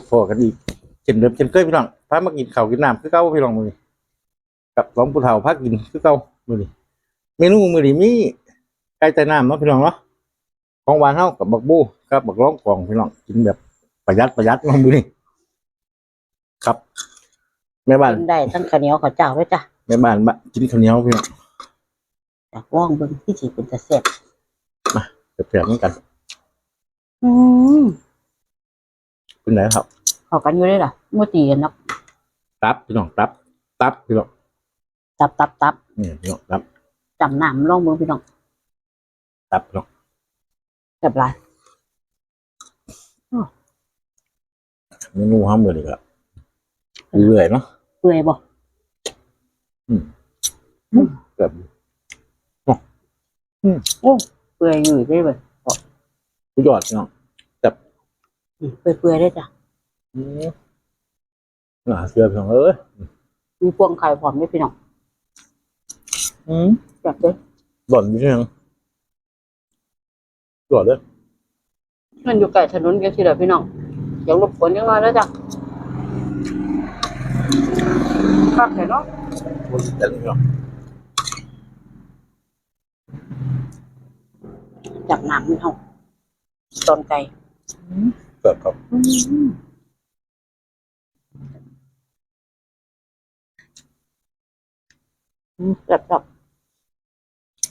บพอกันอีกเช่นเดิมเช่นเคยพี่น้องพามากินข้าวกินน้ำคือเก่าพี่น้องมื้อนี้กับสองผู้เฒ่าพากินคือเก่ามื้อนี้เมนูมื้อนี้มีไก่ใต้น้ำเนาะพี่น้องเนาะของหวานเฮากับบักบูกับบักร้องกองพี่น้องกินแบบประหยัดประหยัดเนาะมื้อนี้ครับแม่บ้านกินได้ทั้งข้าวเหนียวข้าวเจ้าด้วยจ้ะแม่บ้านบะกินข้าวเหนียวพี่น้องจากว่องเบิ่งที่สิเป็นตะเสร็จเปรียบๆเหมือนกัน อืม เป็นไหนครับเข้ากันอยู่เลยล่ะเมื่อตีกันเนาะตับพี่น้องตับ ตับพี่น้องตับตับตับนี่พี่น้องตับจำน้ำลองเบิ่งพี่น้องตับพี่น้องแบบไรเมนูห้ามเลยครับเรื่อยๆเนาะเปื่อยบ่แบบโอ้เปื่อยอยู่ได้เลยสุดยอดพี่น้อง อืมเปื่อยเปื่อยได้จ้ะอืมน่าเชื่อพี่น้องเอ้ยมีพวงไข่พร้อมด้วยพี่น้องอืมแบบเด้อหล่อนอยู่ที่ยังหล่อนเลยมันอยู่ใกล้ถนนกันทีเดียวพี่น้องอย่ารบกวนยังไงแล้วจ้ะคักแค่เนาะคนแต่พี่น้องจับน้ำมันเอาตอนไก่เกิดครับอืมอืมแบบแบบ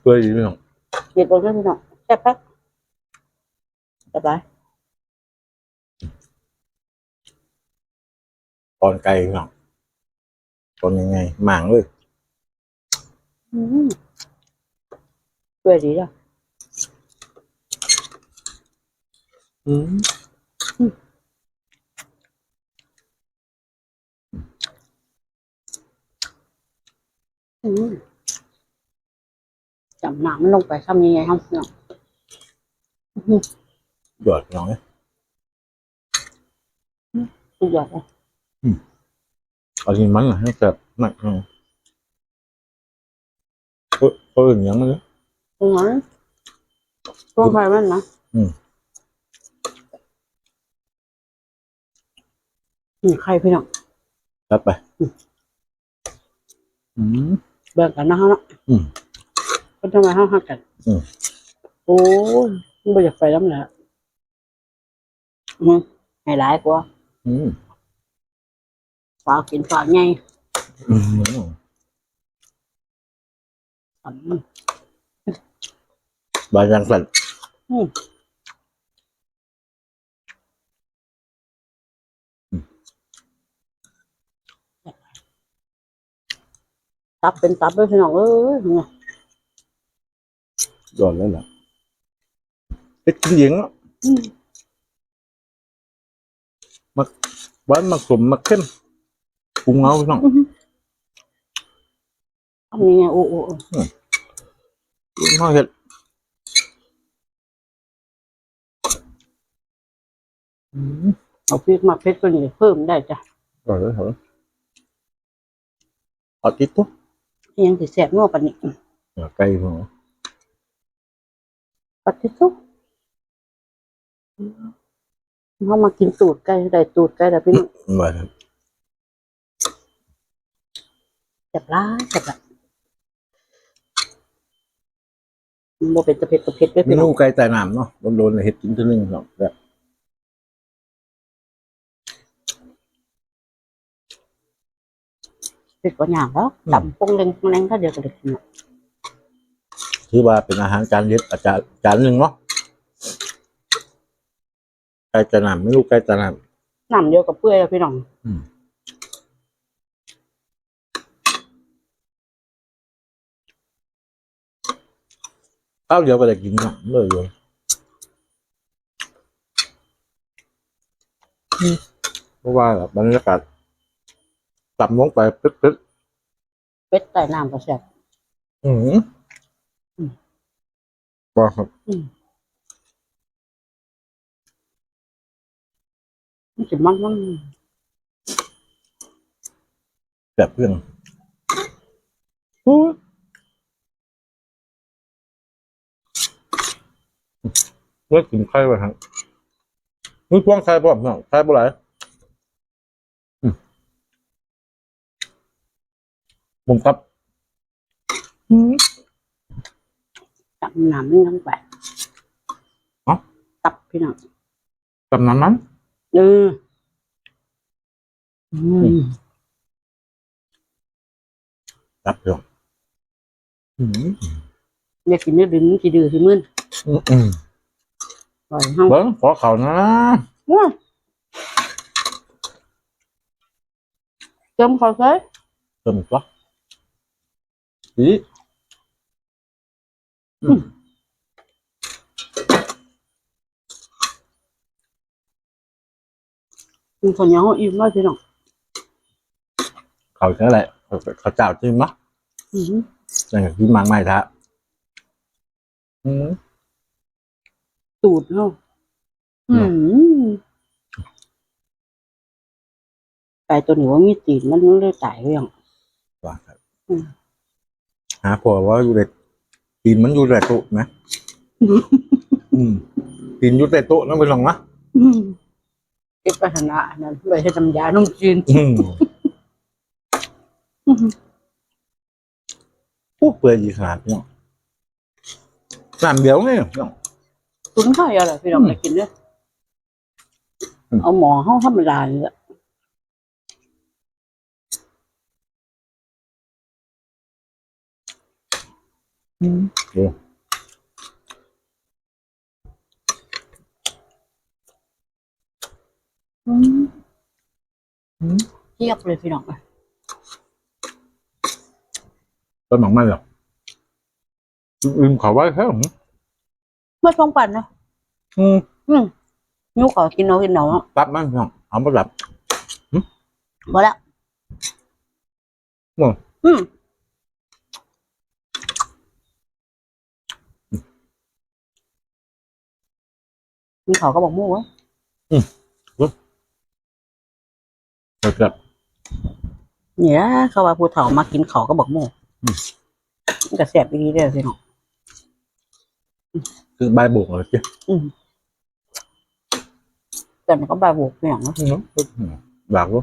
เปื่อยดีพี่น้องเด็ดบนเรื่องพี่น้องแซ่บปะสบายตอนไกลพี่น้องตอนยังไงหมางเลยอืมเปื่อยดีจ้ะอืม จับหนังมันลงไปทำยังไงครับพี่น้องยอดพี่น้องเนี่ยสุดยอดเลยเอาจริงมันเหรอให้แบบหนักพี่น้องเออเอออย่างมันเลยตรงนั้นตรงไฟมันนะอืมนี่ไข่พี่น้องรับไป อืม แบ่งกันนะฮะเนาะอืมก็ทำไมห้าหักกันอืมโอ้ยมันไม่อยากไฟแล้วแหละอืมให้หลายกว่าอืมฝากกินฝากไงอืมอืมบายังสั่นอืม ตับเป็นตับเลยพี่น้องเอ้ยเนี่ยยอดเลยล่ะเล็กกินหญิงอะอืมหวานมักสมมักเข้มปรุงเอาพี่น้องทำยังไงโอ้โอ้โอ้มาเห็ดอืมเอาพริกมาเผ็ดก็นี่เพิ่มได้จ้ะยอดเลยเหรอเอาติดตุ๊ ยังสิแสบนัวปานนี้ไก่พี่น้องปัดที่สุดเขามากินตูดไก่ได้ตูดไก่แต่พี่น้องว่าครับเจ็บร้ายเจ็บละโมเป็นตะเพ็ดตะเพ็ดด้วยเมพี่น้นูองไก่ใต้น้ำเนาะโดนๆเห็ดกินทีนึงพี่น้องแบบ เผ็ดกว่าอย่างแล้วตำปงเล็งปงเล็งก็เดียวกันเลยพี่น้องถือว่าเป็นอาหารจานเด็ดอาจารย์จานหนึ่งเนาะไก่ใต้น้ำเมนูไก่ใต้น้น้ำเดียวกับเปื่อยแล้วพี่น้องำอืมข้าวเดียวก็ได้กินเนาะเลยอยู่อืมเพราะว่าบรรยากาศ ต่ำลงไปปึ๊ดเป็ดใต้น้ำก็แซ่บๆอืมอืมว่าครับมันสิมันมันแบบเพื่อนอู้เลิกกินไข่ไปครับนี่พวงไข่พร้อมเนาะไข่บ่ไหลาย ผมกับอืมตับหนำมันทั้งไปอ๋อ ตับพี่น้องกับน้ำนั้นเอออืมครับพี่น้องอืมอยากกินเนื้อดึงสิดื้อสิมึนอืมอืมปล่อยเฮาเบิ้งขอเขานะว้าเติมข้าวใส่เติมก็อีกินข้าวเหนียวอิ่มมากพี่น้องเขาแค่ไหนเขาเจ้าจริงมั้ยอือหืออย่างที่มังไม่ท้าอืมตูดเฮาอืมไก่ตัวนี้ว่ามีตีนมันเลยตายไปยังว่าครับอืม หาพอว่าอยู่ในตีนมันอยู่ในโต๊ะนะอืมตีนอยู่ในโต๊ะนั่นเป็นหรองนะอืมเก็บไปหนาอันนั้นไปให้ทำยาน้ำจีนอืมพวกเปลือยยีขนาดเนาะสามเดียวไงเนาะตุนข้าวอะไรพี่น้องอืมไปกินเนี่ยอืมเอาหมอห้องธรรมดาเลย ดูเทียบเลยพี่น้องต้นหมากไม่หรอกอืมเขาไว้แค่หรอเมื่อช่วงปั่นนะอืมอืมยุขอกินเอากินเอาอะตับมันเนาะเอามาดับพอแล้วอืมอืม กินเขาก็บอกมู่วะเกิดกับเนี่ยเขาว่าผู้เฒ่ามากินเขาก็บอกมู่อืมมันก็แสบดีเด้อพี่น้องคือใบบุกเลยจ้ะแต่มันก็บาบวกพี่น้องเนอะบากรู้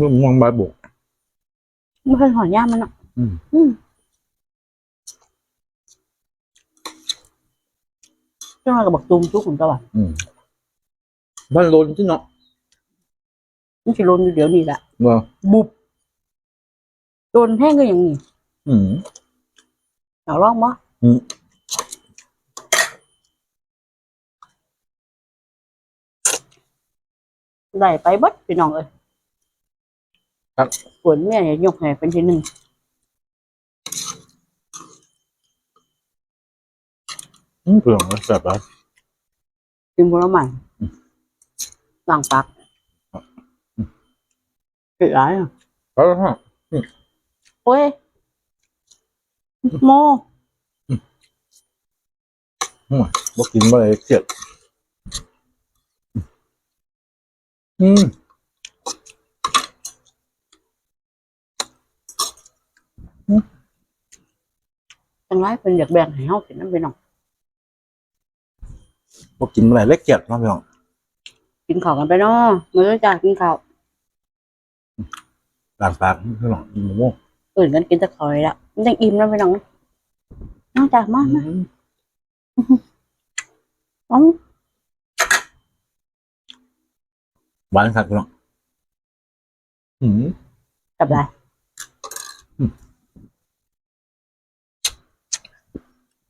มึงมองใบบุกไม่เคยหอย่ามมันอะอืม อืม จ้าก็บอกตูมทุกคนก็ว่าอืมบ้านโลนที่เนาะมันสิโลนอยู่เดี๋ยวนี้แหละว่าบุบโดนแห้งก็อย่างนี้อืมอยากลองบ่อืม ได้ไปเบัดพี่น้องเอ้ยครับ ฝนแม่เนี่ยยกให้เป็นที่หนึ่ง อืมเปลืองเลยแบบว่ากินผลไม้ล้างปากเผ็ดร้ายอะแล้วฮะโอ้ยโมบอกกินมาเลยเจ็ดอืมจังไรเป็นอยากแบ่งให้เฮากินนั่นพี่น้อง บอกกินมาเลยเล็กเจ็ดเนาะพี่น้องกินข้าวกันไปเนาะมาด้วยจ้ากินข้าวต่างปากพี่น้องกินมะม่วงอื่นกันกินแต่ข้าวเลยละมันยังอิ่มนะพี่น้องน้องจ้ามามาเอ๋อหวานครับพี่น้องอืมจับได้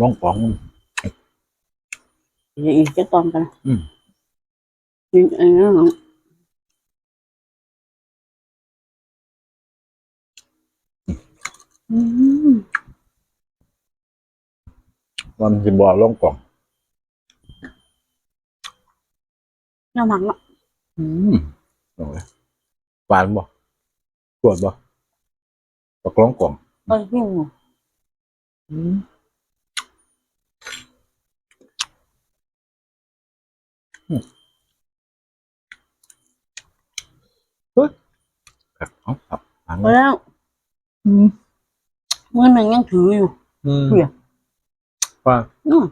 ร้องของ อย่าอีกจะตอนกันนะอืมกินเองนะน้องอืมวันสิบอร้องกล่องน้ำหมักเนาะอืมโอ้ยหวานบ่ปวดบ่บอกร้องกล่องเอ้ยหิวอืม เฮ้ยครับเอาครับหางไปแล้วอืมมือหนึ่งยังถืออยู่ อืมเหี้ยว่าอืม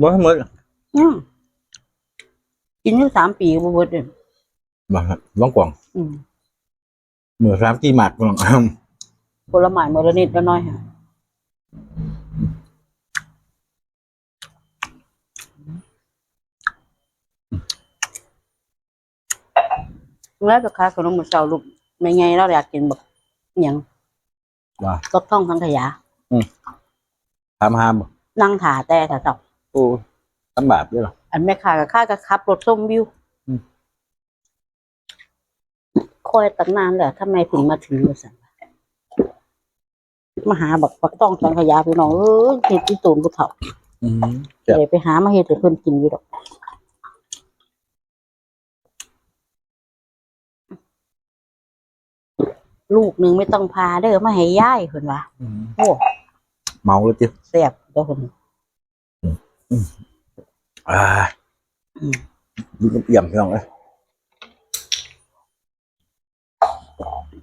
บ่ให้หมดอืมกินอยู่สามปีบ่เบิดเลยบ่ครับร้องกล่องอืมเหมือนสามกี่หมัดกล่องอ้ำผลไม้มื้อละนิดละหน้อยค่ะ แล้วไปค้าขนมมื้อเช้าลูกแม่ไงเราอยากกินแบบอิหยังว่าตกท้องสังขยา ถามหามบ่นั่งถ่าแต่ถ่าเต่าโอ้ลำบากเด้อเหรอ อันแม่ค้ากับข้าก็ขับรถส้มวิวอืม คอยตั้งนานแล้วทำไมถึงมาถึงมาสั่นมาหาบักปักต้องสังขยาพี่น้องเอ้ยเฮ็ดที่ตูนบุเฒ่าอืม ครับเดี๋ยวไปหามาเฮ็ดให้เพิ่นกินอยู่ดอก ลูกหนึงไม่ต้องพาเด้อมาให้ยายเพิ่นว่าอืมโอ้เมาเลยจิแซ่บเด้อเพิ่นอ่าอืมดูเอี่ยมพี่น้องเอ้ย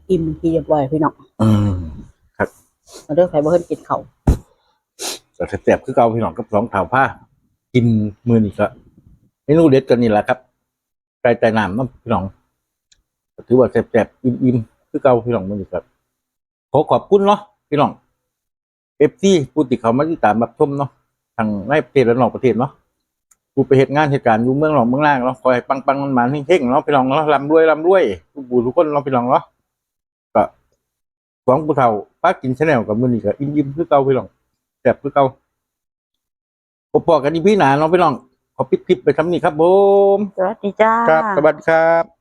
อิ่มที่เรียบร้อยพี่น้องอืมมาเด้อใครบ่เพิ่นกินข้าวแต่แซ่บๆคือเก่าพี่น้องกับสองเท่าผ้า กินมื้อนี้ก็เมนูเด็ดกันนี่แหละครับไก่ใต้น้ำน้ำพี่น้องก็ถือว่าแซ่บๆอิ่มๆ คือเก่าพี่น้องมื้อนี้ครับ ขอขอบคุณเนาะพี่น้อง FC ผู้ติดเขามาติดตามรับชมเนาะทางในประเทศและนอกประเทศเนาะผู้ไปเหตุงานเหตุการณ์อยู่เมืองหลอกเมืองล่างเนาะคอยปังปังมันมันๆเฮงๆเนาะพี่น้องเนาะร่ำรวยร่ำรวยทุกผู้ทุกคนเนาะพี่น้องเนาะก็สองผู้เฒ่าป้ากินชาแนลกับมือนี่ก็อิ่มๆคือเก่าพี่น้องแซ่บคือเก่าพบปอกันอีพี่หนาเนาะพี่น้องขอปิดคลิปไปทำนี่ครับผมสวัสดีจ้าครับสวัสดีครับ